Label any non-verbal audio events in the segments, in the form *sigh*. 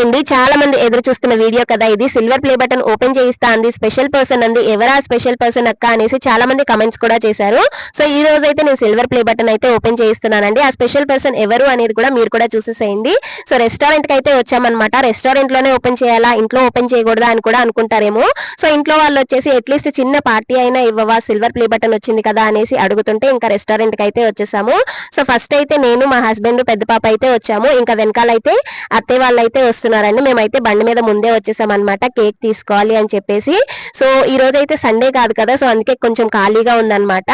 అయింది. చాలా మంది ఎదురు చూస్తున్న వీడియో కదా ఇది. సిల్వర్ ప్లే బటన్ ఓపెన్ చేయిస్తా అంది స్పెషల్ పర్సన్ అంది. ఎవరా స్పెషల్ పర్సన్ అక్క అనేసి చాలా మంది కమెంట్స్ కూడా చేశారు. సో ఈ రోజు అయితే నేను సిల్వర్ ప్లే బటన్ అయితే ఓపెన్ చేయిస్తున్నానండి. ఆ స్పెషల్ పర్సన్ ఎవరు అనేది కూడా మీరు కూడా చూసేసేయండి. సో రెస్టారెంట్కి అయితే వచ్చామన్నమాట. రెస్టారెంట్లోనే ఓపెన్ చేయాలా? ఇంట్లో ఓపెన్ చేయకూడదా అని కూడా అనుకుంటారేమో. సో ఇంట్లో వాళ్ళు వచ్చేసి అట్లీస్ట్ చిన్న పార్టీ అయినా ఇవ్వవా? సిల్వర్ ప్లే బటన్ వచ్చింది కదా అనేసి అడుగుతుంటే ఇంకా రెస్టారెంట్కి అయితే వచ్చేసాము. సో ఫస్ట్ అయితే నేను మా హస్బెండ్ పెద్ద పాప అయితే వచ్చాము. ఇంకా వెనకాల అయితే వాళ్ళైతే వాళ్ళు అయితే మేమైతే బండి మీద ముందే వచ్చేసాం కేక్ తీసుకోవాలి అని చెప్పేసి. సో ఈ రోజు అయితే సండే కాదు కదా. సో అందుకే కొంచెం ఖాళీగా ఉందన్నమాట.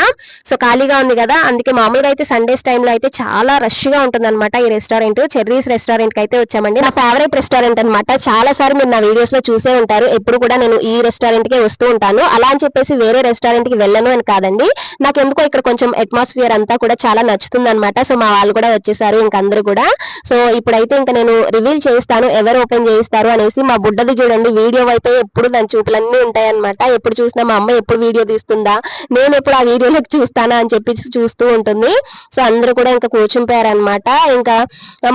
సో ఖాళీగా ఉంది కదా. అందుకే మామూలుగా అయితే సండేస్ టైంలో అయితే చాలా రష్గా ఉంటుంది అనమాట ఈ రెస్టారెంట్. చెర్రీస్ రెస్టారెంట్కి అయితే వచ్చామండి. నా ఫేవరెట్ రెస్టారెంట్ అనమాట చాలా సార్లు మీరు నా వీడియోస్లో చూసే ఉంటారు. ఎప్పుడు కూడా నేను ఈ రెస్టారెంట్కే వస్తూ ఉంటాను. అలా అని చెప్పేసి వేరే రెస్టారెంట్కి వెళ్ళను అని కాదండి. నాకు ఎందుకో ఇక్కడ కొంచెం అట్మాస్ఫియర్ అంతా కూడా చాలా నచ్చుతుంది అనమాట సో మా వాళ్ళు కూడా వచ్చేసారు ఇంకా అందరూ కూడా. సో ఇప్పుడైతే ఇంకా నేను రివీల్ చేస్తాను ఎవరు ఓపెన్ చేయిస్తారు అనేసి మా బుడ్డది చూడండి వీడియో వైపే ఎప్పుడు దాని చూపులన్నీ ఉంటాయన్నమాట. ఎప్పుడు చూసినా మా అమ్మ ఎప్పుడు వీడియో తీస్తుందా నేను ఎప్పుడు ఆ వీడియోలోకి చూస్తానా అని చెప్పి చూస్తూ ఉంటుంది. సో అందరూ కూడా ఇంకా కూర్చుంపారనమాట అనమాట ఇంకా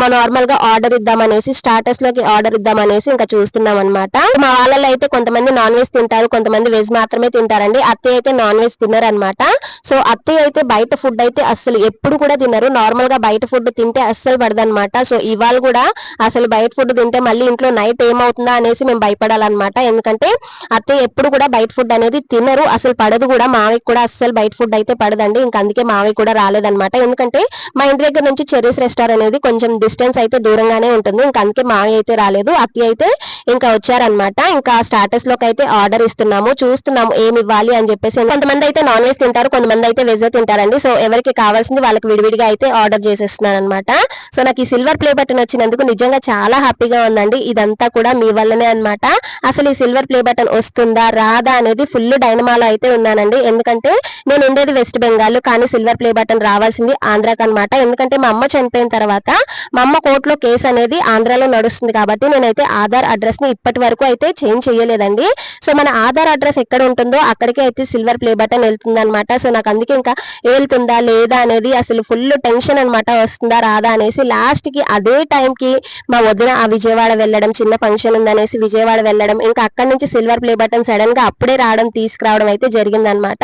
మా నార్మల్గా ఆర్డర్ ఇద్దామనేసి స్టార్టర్స్లోకి ఆర్డర్ ఇద్దామనేసి ఇంకా చూస్తున్నాం అనమాట మా వాళ్ళలో అయితే కొంతమంది నాన్ వెజ్ తింటారు కొంతమంది వెజ్ మాత్రమే తింటారండి. అత్తయ్య అయితే నాన్ వెజ్ తినరు అనమాట సో అత్తయ్య అయితే బయట ఫుడ్ అయితే అసలు ఎప్పుడు కూడా తినరు. నార్మల్గా బయట ఫుడ్ తింటే అస్సలు పడదనమాట సో ఇవాళ కూడా అసలు బయట ఫుడ్ తింటే మళ్ళీ ఇంట్లో నైట్ ఏమవుతుందా అనేసి మేము భయపడాలన్నమాట. ఎందుకంటే అత్తయ్య ఎప్పుడు కూడా బయట ఫుడ్ అనేది తినరు. అసలు పడదు కూడా. మావయ్యకి కూడా అస్సలు బయట ఫుడ్ అయితే పడదండి. ఇంకా అందుకే మావయ్య కూడా రాలేదన్నమాట. ఎందుకంటే మా ఇంటి దగ్గర నుంచి చెరీస్ రెస్టారెంట్ అనేది కొంచెం డిస్టెన్స్ అయితే దూరంగానే ఉంటుంది. ఇంకా అందుకే మావయ్య అయితే రాలేదు. అత్తయ్య అయితే ఇంకా వచ్చారనమాట ఇంకా స్టార్టర్స్లోకి అయితే ఆర్డర్ ఇస్తున్నాము. చూస్తున్నాము ఏమి ఇవ్వాలి అని చెప్పేసి. కొంతమంది అయితే నాన్ వెజ్ తింటారు. కొంతమంది అయితే వెజ్ తింటారండి. సో ఎవరికి కావాల్సింది వాళ్ళకి విడివిడిగా అయితే ఆర్డర్ చేసేస్తున్నాను అనమాట సో నాకు ఈ సిల్వర్ ప్లే బటన్ వచ్చినందుకు నిజంగా చాలా హ్యాపీగా ఉందండి ఇదంతా కూడా మీ వల్లనే అన్నమాట. అసలు ఈ సిల్వర్ ప్లే బటన్ వస్తుందా రాదా అనేది ఫుల్ డైనమాలో అయితే ఉన్నానండి. ఎందుకంటే నేను ఉండేది వెస్ట్ బెంగాల్ కానీ సిల్వర్ ప్లే బటన్ రావాల్సింది ఆంధ్రాకి అనమాట ఎందుకంటే మా అమ్మ చనిపోయిన తర్వాత మా అమ్మ కోర్టులో కేసు అనేది ఆంధ్రాలో నడుస్తుంది కాబట్టి నేనైతే ఆధార్ అడ్రస్ని ఇప్పటి వరకు అయితే చేంజ్ చేయలేదండి. సో మన ఆధార్ అడ్రస్ ఎక్కడ ఉంటుందో అక్కడికే అయితే సిల్వర్ ప్లే బటన్ వెళ్తుంది అనమాట సో నాకు అందుకే ఇంకా వెళ్తుందా లేదా అనేది అసలు ఫుల్ టెన్షన్ అనమాట వస్తుందా రాదా అనేసి లాస్ట్కి అదే టైం కి మా వదిన ఆ విజయవాడ వెళ్ళడం చిన్న ఫంక్షన్ ఉందనేసి విజయవాడ వెళ్ళడం ఇంకా అక్కడ నుంచి సిల్వర్ ప్లే బటన్ సడన్గా అప్పుడే రావడం తీసుకురావడం అయితే జరిగిందనమాట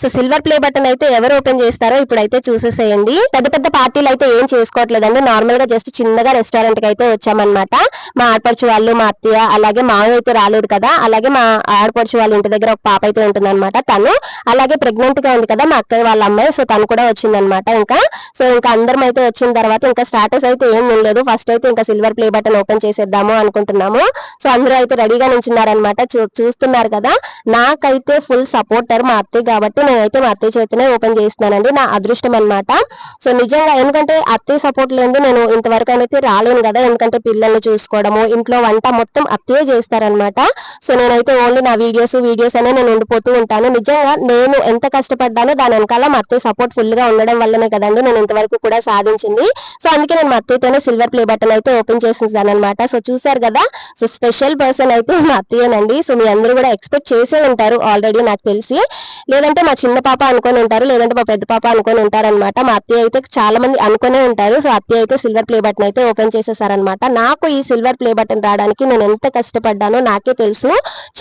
సో సిల్వర్ ప్లే బటన్ అయితే ఎవరు ఓపెన్ చేస్తారో ఇప్పుడైతే చూసేసేయండి. పెద్ద పెద్ద పార్టీలు అయితే ఏం చేసుకోవట్లేదండి. నార్మల్గా జస్ట్ చిన్నగా రెస్టారెంట్కి అయితే వచ్చామన్నమాట. మా ఆడపడుచు వాళ్ళు మా అత్తయ్య అలాగే మామయ్య అయితే రాలేదు కదా. అలాగే మా ఆడపడుచు వాళ్ళ ఇంటి దగ్గర ఒక పాప అయితే ఉంటుంది తను అలాగే ప్రెగ్నెంట్గా ఉంది కదా మా అక్కయ్య వాళ్ళ అమ్మాయి. సో తను కూడా వచ్చిందనమాట ఇంకా. సో ఇంకా అందరం అయితే వచ్చిన తర్వాత ఇంకా స్టార్టర్స్ అయితే ఏం లేదు. ఫస్ట్ అయితే ఇంకా సిల్వర్ ప్లే బటన్ ఓపెన్ చేసేద్దాము అనుకుంటున్నాము. సో అందరూ అయితే రెడీగా నించున్నారనమాట చూస్తున్నారు కదా. నాకైతే ఫుల్ సపోర్టర్ మా అత్తయ్య కాబట్టి నేనైతే మా అత్తయ్య చేతినే ఓపెన్ చేస్తున్నానండి. నా అదృష్టం అనమాట సో నిజంగా ఎందుకంటే అత్తయ్య సపోర్ట్ లేని నేను ఇంతవరకు అయితే రాలేను కదా. ఎందుకంటే పిల్లల్ని చూసుకోవడము ఇంట్లో వంట మొత్తం అత్తయ్య చేస్తారనమాట సో నేనైతే ఓన్లీ నా వీడియోస్ వీడియోస్ అనే నేను ఉండిపోతూ ఉంటాను. నిజంగా నేను ఎంత కష్టపడ్డానో దాని వెనకాల మా అత్తయ్య సపోర్ట్ ఫుల్గా ఉండడం వల్లనే కదండి నేను ఇంతవరకు కూడా సాధించింది. సో అందుకే నేను మా అత్తయ్యతోనే సిల్వర్ ప్లే బటన్ అయితే ఓపెన్ చేసేసాను అనమాట సో చూసారు కదా? సో స్పెషల్ పర్సన్ అయితే మా అత్తయ్యనండి. సో మీ అందరూ కూడా ఎక్స్పెక్ట్ చేసే ఉంటారు ఆల్రెడీ నాకు తెలిసి. లేదంటే మా చిన్న పాప అనుకొని ఉంటారు లేదంటే మా పెద్ద పాప అనుకొని ఉంటారనమాట మా అత్తయ్య అయితే చాలా మంది అనుకునే ఉంటారు. సో అత్తయ్య అయితే సిల్వర్ ప్లే బటన్ అయితే ఓపెన్ చేసేసారనమాట నాకు ఈ సిల్వర్ ప్లే బటన్ రావడానికి నేను ఎంత కష్టపడ్డానో నాకే తెలుసు.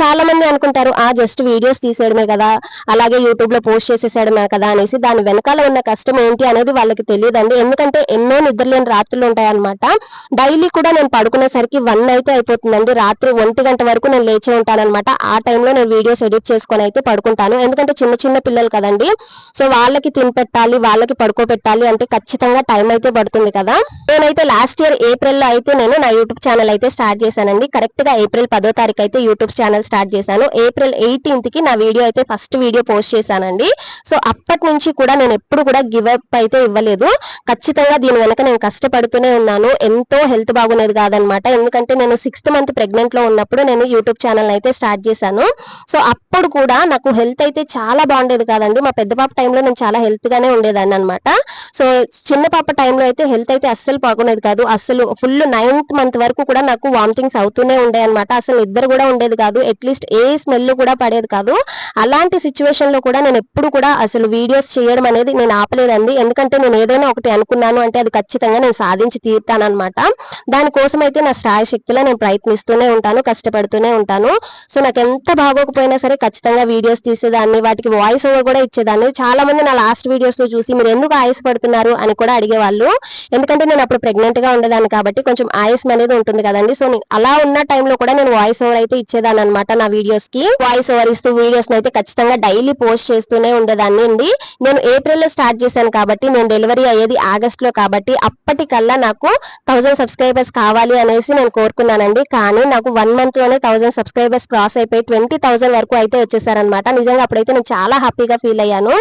చాలా మంది అనుకుంటారు ఆ జస్ట్ వీడియోస్ తీసేయడమే కదా. అలాగే యూట్యూబ్లో పోస్ట్ చేసేసాడమే కదా అనేసి. దాని వెనకాల ఉన్న కష్టం ఏంటి అనేది వాళ్ళకి తెలియదండి. ఎందుకంటే ఎన్నో నిద్రలేని రాత్రులు ఉంటాయన్నమాట. డైలీ కూడా నేను పడుకునేసరికి వన్ అయితే అయిపోతుందండి. రాత్రి ఒంటి గంట వరకు నేను లేచి ఉంటానన్నమాట. ఆ టైంలో నేను వీడియోస్ ఎడిట్ చేసుకొని అయితే పడుకుంటాను. ఎందుకంటే చిన్న చిన్న పిల్లలు కదండి. సో వాళ్ళకి తినిపెట్టాలి వాళ్ళకి పడుకోబెట్టాలి అంటే ఖచ్చితంగా టైం అయితే పడుతుంది కదా. నేనైతే లాస్ట్ ఇయర్ ఏప్రిల్లో అయితే నేను నా యూట్యూబ్ ఛానల్ అయితే స్టార్ట్ చేశానండి. కరెక్ట్గా ఏప్రిల్ పదో తారీఖు అయితే యూట్యూబ్ ఛానల్ స్టార్ట్ చేశాను. ఏప్రిల్ ఎయిటీన్త్కి నా వీడియో అయితే ఫస్ట్ వీడియో పోస్ట్ చేశానండి. సో అప్పటి నుంచి కూడా నేను ఎప్పుడు కూడా గివ్ అప్ అయితే ఇవ్వలేదు. ఖచ్చితంగా దీని వెనక నేను కష్టపడుతూనే ఉన్నాను. ఎంతో హెల్త్ బాగునేది కాదనమాట ఎందుకంటే నేను సిక్స్త్ మంత్ ప్రెగ్నెంట్లో ఉన్నప్పుడు నేను యూట్యూబ్ ఛానల్ అయితే స్టార్ట్ చేశాను. సో అప్పుడు కూడా నాకు హెల్త్ అయితే చాలా బాగుండేది కాదండి. మా పెద్ద పాప టైంలో నేను చాలా హెల్త్ గానే ఉండేదాన్ని అనమాట సో చిన్న పాప టైంలో అయితే హెల్త్ అయితే అస్సలు బాగుండేది కాదు. అసలు ఫుల్ నైన్త్ మంత్ వరకు కూడా నాకు వామిటింగ్స్ అవుతూనే ఉండే అనమాట అసలు ఇద్దరు కూడా ఉండేది కాదు. అట్లీస్ట్ ఏ స్మెల్ కూడా పడేది కాదు. అలాంటి సిచ్యువేషన్లో కూడా నేను ఎప్పుడు కూడా అసలు వీడియోస్ చేయడం అనేది నేను ఆపలేదండి. ఎందుకంటే నేను ఏదైనా ఒకటి అనుకున్నాను అంటే అది ఖచ్చితంగా నేను సాధించి తీరుతానమాట దానికోసం అయితే నా స్థాయి శక్తిలో నేను ప్రయత్నిస్తూనే ఉంటాను కష్టపడుతూనే ఉంటాను. సో నాకు ఎంత బాగోకపోయినా సరే ఖచ్చితంగా వీడియోస్ తీసేదాన్ని వాటికి వాయిస్ ఓవర్ కూడా ఇచ్చేదాన్ని. చాలా మంది నా లాస్ట్ వీడియోస్లో చూసి మీరు ఎందుకు ఆయుస్ పడుతున్నారు అని కూడా అడిగేవాళ్ళు. ఎందుకంటే నేను అప్పుడు ప్రెగ్నెంట్గా ఉండేదాన్ని కాబట్టి కొంచెం ఆయస్ అనేది ఉంటుంది కదండి. సో అలా ఉన్న టైంలో కూడా నేను వాయిస్ ఓవర్ అయితే ఇచ్చేదాన్ని అనమాట నా వీడియోస్కి. వాయిస్ ఓవర్ ఇస్తూ వీడియోస్ అయితే ఖచ్చితంగా డైలీ పోస్ట్ చేస్తూనే ఉండేదాన్ని అండి. నేను ఏప్రిల్లో స్టార్ట్ చేశాను కాబట్టి నేను డెలివరీ అయ్యేది ఆగస్ట్లో కాబట్టి అప్పటికల్లా నాకు థౌసండ్ సబ్స్క్రైబర్స్ కావాలి అనేసి నేను కోరుకున్నానండి. కానీ నాకు వన్ మంత్లోనే థౌసండ్ సబ్స్క్రైబర్స్ క్రాస్ అయిపోయి ట్వంటీ థౌసండ్ వరకు అయితే వచ్చేసారనమాట నిజంగా అప్పుడైతే నేను చాలా హ్యాపీగా ఫీల్ అయ్యాను.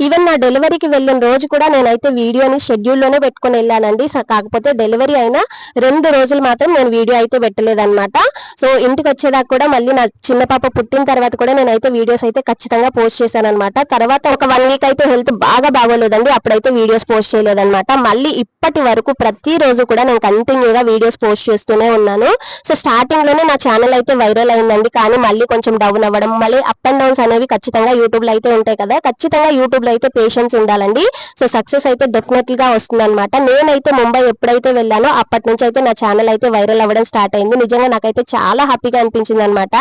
ఈవెన్ నా డెలివరీకి వెళ్ళిన రోజు కూడా నేనైతే వీడియోని షెడ్యూల్లోనే పెట్టుకుని వెళ్ళానండి. స- కాకపోతే డెలివరీ అయిన రెండు రోజులు మాత్రం నేను వీడియో అయితే పెట్టలేదన్నమాట. సో ఇంటికి వచ్చేదాకా కూడా మళ్ళీ నా చిన్న పాప పుట్టిన తర్వాత కూడా నేనైతే వీడియోస్ అయితే ఖచ్చితంగా పోస్ట్ చేశాను అనమాట తర్వాత ఒక వన్ వీక్ అయితే హెల్త్ బాగా బాగోలేదండి. అప్పుడైతే వీడియోస్ పోస్ట్ చేయలేదన్నమాట. మళ్ళీ ఇప్పటి వరకు ప్రతి రోజు కూడా నేను కంటిన్యూగా వీడియోస్ పోస్ట్ చేస్తూనే ఉన్నాను. సో స్టార్టింగ్లోనే నా ఛానల్ అయితే వైరల్ అయిందండి. కానీ మళ్ళీ కొంచెం డౌన్ అవ్వడం మళ్ళీ అప్ అండ్ డౌన్స్ అనేవి ఖచ్చితంగా యూట్యూబ్లో అయితే ఉంటాయి కదా. ఖచ్చితంగా యూట్యూబ్లో అయితే పేషెన్స్ ఉండాలండి. సో సక్సెస్ అయితే డెఫినెట్గా వస్తుంది అనమాట నేనైతే ముంబై ఎప్పుడైతే వెళ్ళానో అప్పటి నుంచి అయితే నా ఛానల్ అయితే వైరల్ అవ్వడం స్టార్ట్ అయింది. నిజంగా నాకైతే చాలా హ్యాపీగా అనిపించింది అనమాట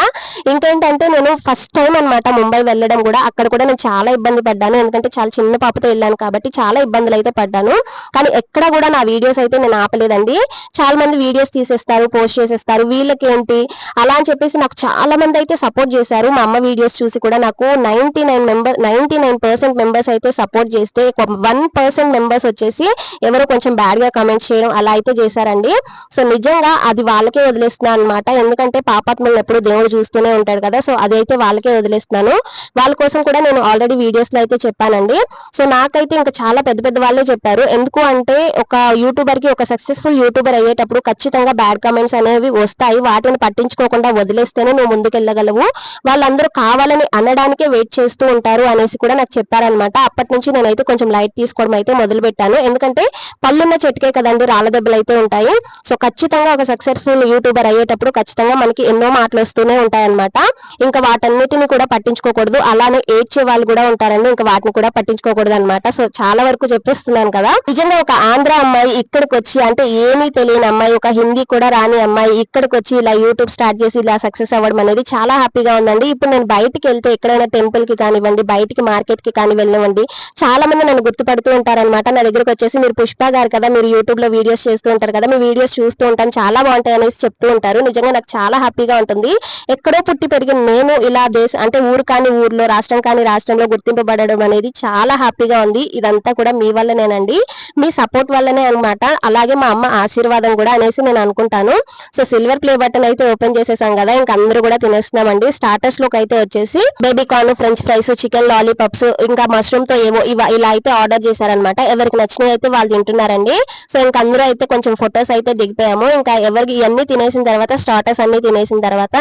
ఇంకేంటంటే నేను ఫస్ట్ టైం అన్నమాట ముంబై వెళ్ళడం కూడా. అక్కడ కూడా నేను చాలా ఇబ్బంది పడ్డాను. ఎందుకంటే చాలా చిన్న పాపతో వెళ్ళాను కాబట్టి చాలా ఇబ్బందులు అయితే పడ్డాను. కానీ ఎక్కడ కూడా నా వీడియోస్ అయితే నేను ఆపలేదండి. చాలా మంది వీడియోస్ చేసేస్తారు పోస్ట్ చేసేస్తారు వీళ్ళకి ఏంటి? అలా అని చెప్పేసి నాకు చాలా మంది అయితే సపోర్ట్ చేశారు. మా అమ్మ వీడియోస్ చూసి కూడా నాకు ninety nine member ninety nine percent members అయితే సపోర్ట్ చేస్తే వన్ పర్సెంట్ మెంబర్స్ వచ్చేసి ఎవరో కొంచెం బ్యాడ్గా కమెంట్ చేయడం అలా అయితే చేశారండి. సో నిజంగా అది వాళ్ళకే వదిలేస్తున్నాను అనమాట ఎందుకంటే పాపాత్మలను ఎప్పుడు దేవుడు చూస్తూనే ఉంటాడు కదా సో అదైతే వాళ్ళకే వదిలేస్తున్నాను. వాళ్ళ కోసం కూడా నేను ఆల్రెడీ వీడియోస్లో అయితే చెప్పానండి. సో నాకైతే ఇంకా చాలా పెద్ద పెద్ద వాళ్ళే చెప్పారు. ఎందుకు అంటే ఒక యూట్యూబర్కి ఒక సక్సెస్ఫుల్ యూట్యూబర్ అయ్యేటప్పుడు ఖచ్చితంగా బ్యాడ్ కమెంట్స్ అనేవి వస్తాయి. వాటిని పట్టించుకోకుండా వదిలేస్తేనే నువ్వు ముందుకెళ్ళగలవు. వాళ్ళందరూ కావాలని అనడానికే వెయిట్ చేస్తూ ఉంటారు అనేసి కూడా నాకు చెప్పారనమాట అప్పటి నుంచి నేనైతే కొంచెం లైట్ తీసుకోవడం అయితే మొదలు పెట్టాను ఎందుకంటే పళ్ళున్న చెట్టుకే కదండి రాళ్ళ దెబ్బలు అయితే ఉంటాయి. సో ఖచ్చితంగా ఒక సక్సెస్ఫుల్ యూట్యూబర్ అయ్యేటప్పుడు ఖచ్చితంగా మనకి ఎన్నో మాటలు వస్తూనే ఉంటాయన్నమాట. ఇంకా వాటన్నిటిని కూడా పట్టించుకోకూడదు. అలానే ఏడ్చే వాళ్ళు కూడా ఉంటారండి. ఇంకా వాటిని కూడా పట్టించుకోకూడదు అనమాట సో చాలా వరకు చెప్పేస్తున్నాను కదా. నిజంగా ఒక ఆంధ్ర అమ్మాయి ఇక్కడికి వచ్చి అంటే ఏమీ తెలియని అమ్మాయి ఒక హిందీ కూడా రాని అమ్మాయి ఇక్కడికి వచ్చి ఇలా యూట్యూబ్ స్టార్ట్ చేసి ఇలా సక్సెస్ అవ్వడం అనేది చాలా హ్యాపీగా ఉందండి. ఇప్పుడు నేను బయటికి వెళ్తే ఎక్కడైనా టెంపుల్కి కానివ్వండి బయటికి మార్కెట్కి కానీ వెళ్ళనివ్వండి చాలా మంది నన్ను గుర్తుపడుతూ ఉంటారనమాట నా దగ్గరకు వచ్చేసి మీరు పుష్ప గారు కదా మీరు యూట్యూబ్లో వీడియోస్ చేస్తూ ఉంటారు కదా మీ వీడియోస్ చూస్తూ ఉంటాను చాలా బాగుంటాయి అనేసి చెప్తూ ఉంటారు. నిజంగా నాకు చాలా హ్యాపీగా ఉంటుంది. ఎక్కడో పుట్టి పెరిగిన నేను ఇలా దేశ అంటే ఊరు కాని ఊర్లో రాష్ట్రం కాని రాష్ట్రంలో గుర్తింపబడడం అనేది చాలా హ్యాపీగా ఉంది. ఇదంతా కూడా మీ వల్లనేనండి. మీ సపోర్ట్ వల్లనే అనమాట అలాగే మా అమ్మ ఆశీర్వాదం కూడా అనేసి నేను అనుకుంటాను సో సిల్వర్ ప్లే బటన్ అయితే ఓపెన్ చేసేసాం కదా ఇంకా అందరూ కూడా తినేస్తున్నామండి. స్టార్టర్స్లోకి అయితే వచ్చేసి baby corn French fries chicken lollipops ఇంకా మష్రూమ్తో ఏవో ఇవ ఇలా అయితే ఆర్డర్ చేశారనమాట ఎవరికి నచ్చినవి అయితే వాళ్ళు తింటున్నారండి. సో ఇంకా అందరూ అయితే కొంచెం ఫొటోస్ అయితే దిగిపోయాము. ఇంకా ఎవరికి ఇవన్నీ తినేసిన తర్వాత స్టార్టర్స్ అన్ని తినేసిన తర్వాత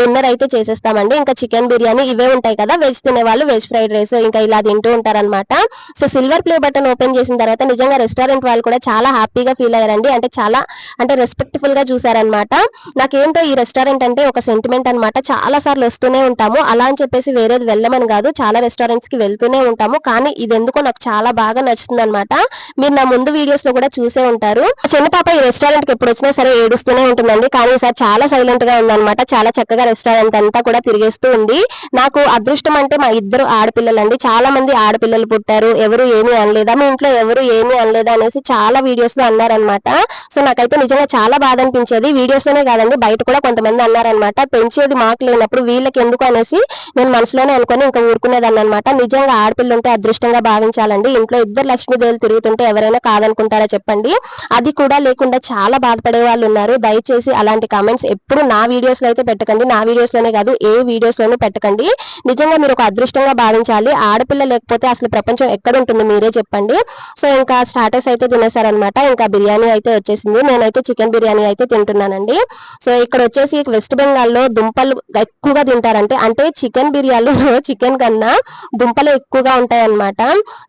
డిన్నర్ అయితే చేసేస్తామండి. ఇంకా చికెన్ బిర్యానీ ఇవే ఉంటాయి కదా వెజ్ తినే వాళ్ళు వెజ్ ఫ్రైడ్ రైస్ ఇంకా ఇలా తింటూ ఉంటారన్నమాట. So silver play button open చేసిన తర్వాత నిజంగా రెస్టారెంట్ వాళ్ళు కూడా చాలా హ్యాపీగా ఫీల్ అయ్యారండి. అంటే చాలా అంటే రెస్పెక్ట్ రెస్పెక్ట్ఫుల్గా చూసారనమాట నాకేంటో ఈ రెస్టారెంట్ అంటే ఒక సెంటిమెంట్ అన్నమాట. చాలా సార్లు వస్తూనే ఉంటాము. అలా అని చెప్పేసి వేరేది వెళ్ళమని కాదు. చాలా రెస్టారెంట్స్కి వెళ్తూనే ఉంటాము. కానీ ఇది ఎందుకో నాకు చాలా బాగా నచ్చుతుంది అనమాట మీరు నా ముందు వీడియోస్లో కూడా చూసే ఉంటారు. ఆ చిన్న పాప ఈ రెస్టారెంట్కి ఎప్పుడు వచ్చినా సరే ఏడుస్తూనే ఉంటుందండి. కానీ ఈసారి చాలా సైలెంట్గా ఉందన్నమాట. చాలా చక్కగా రెస్టారెంట్ అంతా కూడా తిరిగేస్తూ ఉంది. నాకు అదృష్టం అంటే మా ఇద్దరు ఆడపిల్లలండి. చాలా మంది ఆడపిల్లలు పుట్టారు. ఎవరు ఏమీ అనలేదా? మీ ఇంట్లో ఎవరు ఏమీ అనలేదా? అనేసి చాలా వీడియోస్లో అన్నారనమాట సో నాకైతే నిజంగా చాలా బాధ అనిపించేది వీడియోస్లోనే కాదండి బయట కూడా కొంతమంది అన్నారనమాట పెంచేది మాకు లేనప్పుడు వీళ్ళకి ఎందుకు అనేసి నేను మనసులోనే అనుకొని ఇంకా ఊరుకునేదాన్ని అనమాట నిజంగా ఆడపిల్ల ఉంటే అదృష్టంగా భావించాలండి. ఇంట్లో ఇద్దరు లక్ష్మీదేవులు తిరుగుతుంటే ఎవరైనా కాదనుకుంటారా చెప్పండి. అది కూడా లేకుండా చాలా బాధపడే వాళ్ళు ఉన్నారు. దయచేసి అలాంటి కామెంట్స్ ఎప్పుడు నా వీడియోస్లో అయితే పెట్టకండి. నా వీడియోస్లోనే కాదు ఏ వీడియోస్ లోనూ పెట్టకండి. నిజంగా మీరు ఒక అదృష్టంగా భావించాలి. ఆడపిల్ల లేకపోతే అసలు ప్రపంచం ఎక్కడ ఉంటుంది మీరే చెప్పండి. సో ఇంకా స్టార్టర్స్ అయితే తినేసారనమాట ఇంకా బిర్యానీ అయితే వచ్చేసింది. నేనైతే చికెన్ బిర్యానీ అయితే తింటున్నానండి. సో ఇక్కడ వచ్చేసి వెస్ట్ బెంగాల్లో దుంపలు ఎక్కువగా తింటారంటే అంటే చికెన్ బిర్యానీలో *laughs* చికెన్ కన్నా దుంపలు ఎక్కువగా ఉంటాయన్నమాట.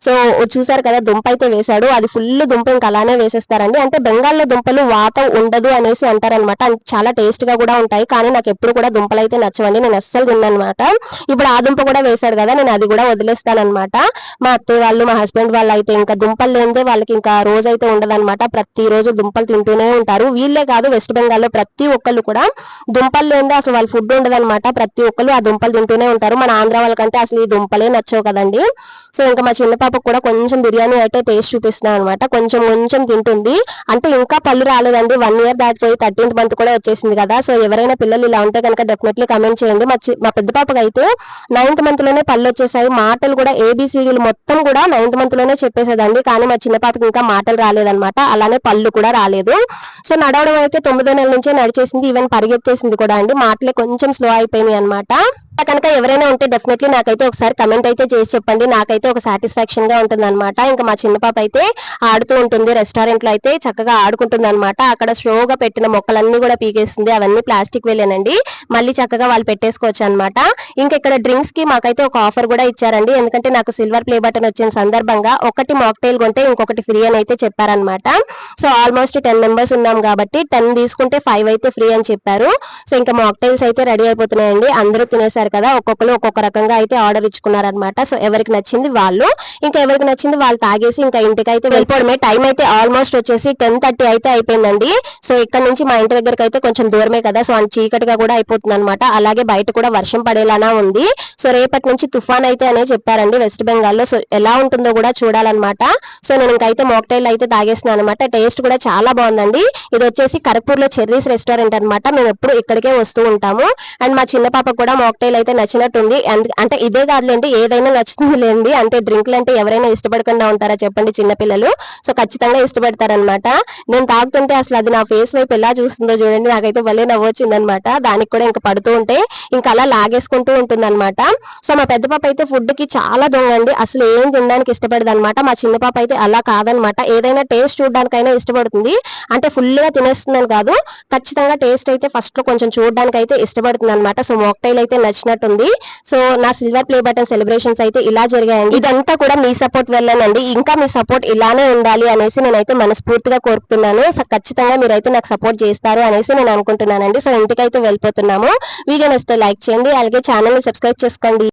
సో చూసారు కదా దుంప అయితే వేశాడు. అది ఫుల్ దుంప ఇంకా అలానే వేసేస్తారండి. అంటే బెంగాల్లో దుంపలు వాతం ఉండదు అనేసి అంటారనమాట చాలా టేస్ట్గా కూడా ఉంటాయి. కానీ నాకు ఎప్పుడు కూడా దుంపలు అయితే నచ్చవండి. నేను అస్సలు తిన్నమాట ఇప్పుడు ఆ దుంప కూడా వేశాడు కదా నేను అది కూడా వదిలేస్తానన్నమాట. మా అత్తయ్య వాళ్ళు మా హస్బెండ్ వాళ్ళు అయితే ఇంకా దుంపలు లేనిదే వాళ్ళకి ఇంకా రోజు అయితే ఉండదన్నమాట. ప్రతి రోజు దుంపలు తింటూనే ఉంటారు. వీళ్ళు వీళ్ళే కాదు వెస్ట్ బెంగాల్లో ప్రతి ఒక్కళ్ళు కూడా దుంపలు లేనిదే అసలు వాళ్ళు ఫుడ్ ఉండదన్నమాట. ప్రతి ఒక్కళ్ళు ఆ దుంపలు తింటూనే ఉంటారు. మన ఆంధ్ర వాళ్ళకంటే అసలు ఈ దుంపలే నచ్చవు కదండి. సో ఇంకా మా చిన్న పాపకు కూడా కొంచెం బిర్యానీ అయితే టేస్ట్ చూపిస్తున్నాను అనమాట కొంచెం కొంచెం తింటుంది. అంటే ఇంకా పళ్ళు రాలేదండి. వన్ ఇయర్ దాటిపోయి థర్టీన్త్ మంత్ కూడా వచ్చేసింది కదా. సో ఎవరైనా పిల్లలు ఇలా ఉంటే కనుక డెఫినెట్లీ కమెంట్ చేయండి. మా మా పెద్ద పాపకి అయితే నైన్త్ మంత్లోనే పళ్ళు వచ్చేసాయి. మాటలు కూడా ఏబిసిడీలు మొత్తం కూడా నైన్త్ మంత్లోనే చెప్పేసేదండి. కానీ మా చిన్న పాపకి ఇంకా మాటలు రాలేదన్నమాట. అలానే పళ్ళు కూడా రాలేదు. సో నడవడం అయితే తొమ్మిదో నెల నుంచే నడిచేసింది ఈవెన్ పరిగెత్తేసింది కూడా అండి. మాటలే కొంచెం స్లో అయిపోయినాయి అనమాట కనుక ఎవరైనా ఉంటే డెఫినెట్లీ నాకైతే ఒకసారి కమెంట్ అయితే చేసి చెప్పండి. నాకైతే ఒక సాటిస్ఫాక్షన్గా ఉంటుంది అనమాట ఇంకా మా చిన్న పాప అయితే ఆడుతూ ఉంటుంది. రెస్టారెంట్లో అయితే చక్కగా ఆడుకుంటుంది అనమాట అక్కడ స్లోగా పెట్టిన మొక్కలన్నీ కూడా పీకేస్తుంది. అవన్నీ ప్లాస్టిక్ వేలేనండి మళ్ళీ చక్కగా వాళ్ళు పెట్టేసుకోవచ్చు అనమాట ఇంకా ఇక్కడ డ్రింక్స్కి మాకైతే ఒక ఆఫర్ కూడా ఇచ్చారండి. ఎందుకంటే నాకు సిల్వర్ ప్లే బటన్ వచ్చిన సందర్భంగా ఒకటి మాక్టైల్ కొంటే ఇంకొకటి ఫ్రీ అని అయితే చెప్పారనమాట సో ఆల్మోస్ట్ టెన్ మెంబర్స్ ఉన్నాం కాబట్టి టెన్ తీసుకుంటే ఫైవ్ అయితే ఫ్రీ అని చెప్పారు. సో ఇంకా మాక్టైల్స్ అయితే రెడీ అయిపోతున్నాయండి. అందరూ తినేసారు. ఇచ్చారు కదా ఒక్కొక్కరు ఒక్కొక్క రకంగా అయితే ఆర్డర్ ఇచ్చుకున్నారనమాట సో ఎవరికి నచ్చింది వాళ్ళు. ఇంకా ఎవరికి నచ్చింది వాళ్ళు తాగేసి ఇంకా ఇంటికి అయితే వెళ్ళిపోవడమే. టైం అయితే ఆల్మోస్ట్ వచ్చేసి టెన్ థర్టీ అయితే అయిపోయిందండి. సో ఇక్కడ నుంచి మా ఇంటి దగ్గరకు అయితే కొంచెం దూరమే కదా. సో అంత చీకటిగా కూడా అయిపోతుంది అనమాట అలాగే బయట కూడా వర్షం పడేలానా ఉంది. సో రేపటి నుంచి తుఫాన్ అయితే అనే చెప్పారండి వెస్ట్ బెంగాల్లో సో ఎలా ఉంటుందో కూడా చూడాలన్నమాట. సో నేను ఇంకైతే మోక్టైల్ అయితే తాగేస్తున్నాను అనమాట టేస్ట్ కూడా చాలా బాగుందండి. ఇది వచ్చేసి కరపూర్లో చెర్రీస్ రెస్టారెంట్ అనమాట మేము ఎప్పుడు ఇక్కడికే వస్తూ ఉంటాము. అండ్ మా చిన్న పాప కూడా మోక్టైల్ అయితే నచ్చినట్టుంది. అంటే ఇదే కాదులేండి ఏదైనా నచ్చుతుంది లేండి అంటే డ్రింక్లు అంటే ఎవరైనా ఇష్టపడకుండా ఉంటారా చెప్పండి చిన్నపిల్లలు. సో ఖచ్చితంగా ఇష్టపడతారనమాట నేను తాగుతుంటే అసలు అది నా ఫేస్ వైపు ఎలా చూస్తుందో చూడండి. నాకైతే భలే నవ్వొచ్చింది అనమాట దానికి కూడా ఇంకా పడుతూ ఉంటే ఇంకా అలా లాగేసుకుంటూ ఉంటుంది అనమాట సో మా పెద్ద పాప అయితే ఫుడ్కి చాలా దొంగండి అసలు ఏం తినడానికి ఇష్టపడదు అనమాట మా చిన్న పాప అయితే అలా కాదనమాట ఏదైనా టేస్ట్ చూడడానికైనా ఇష్టపడుతుంది. అంటే ఫుల్గా తినేస్తుందని కాదు. ఖచ్చితంగా టేస్ట్ అయితే ఫస్ట్లో కొంచెం చూడడానికి అయితే ఇష్టపడుతుంది అనమాట సో మోక్టైల్ అయితే నచ్చి వచ్చినట్టుంది సో నా సిల్వర్ ప్లే బటన్ సెలబ్రేషన్స్ అయితే ఇలా జరిగాయండి. ఇదంతా కూడా మీ సపోర్ట్ వెళ్ళనండి ఇంకా మీ సపోర్ట్ ఇలానే ఉండాలి అనేసి నేనైతే మనస్ఫూర్తిగా కోరుకుతున్నాను సో ఖచ్చితంగా మీరైతే నాకు సపోర్ట్ చేస్తారు అనేసి నేను అనుకుంటున్నానండి. సో ఇంటికైతే వెళ్ళిపోతున్నాము. వీడియో నచ్చితే లైక్ చేయండి. అలాగే ఛానల్ని సబ్స్క్రైబ్ చేసుకోండి.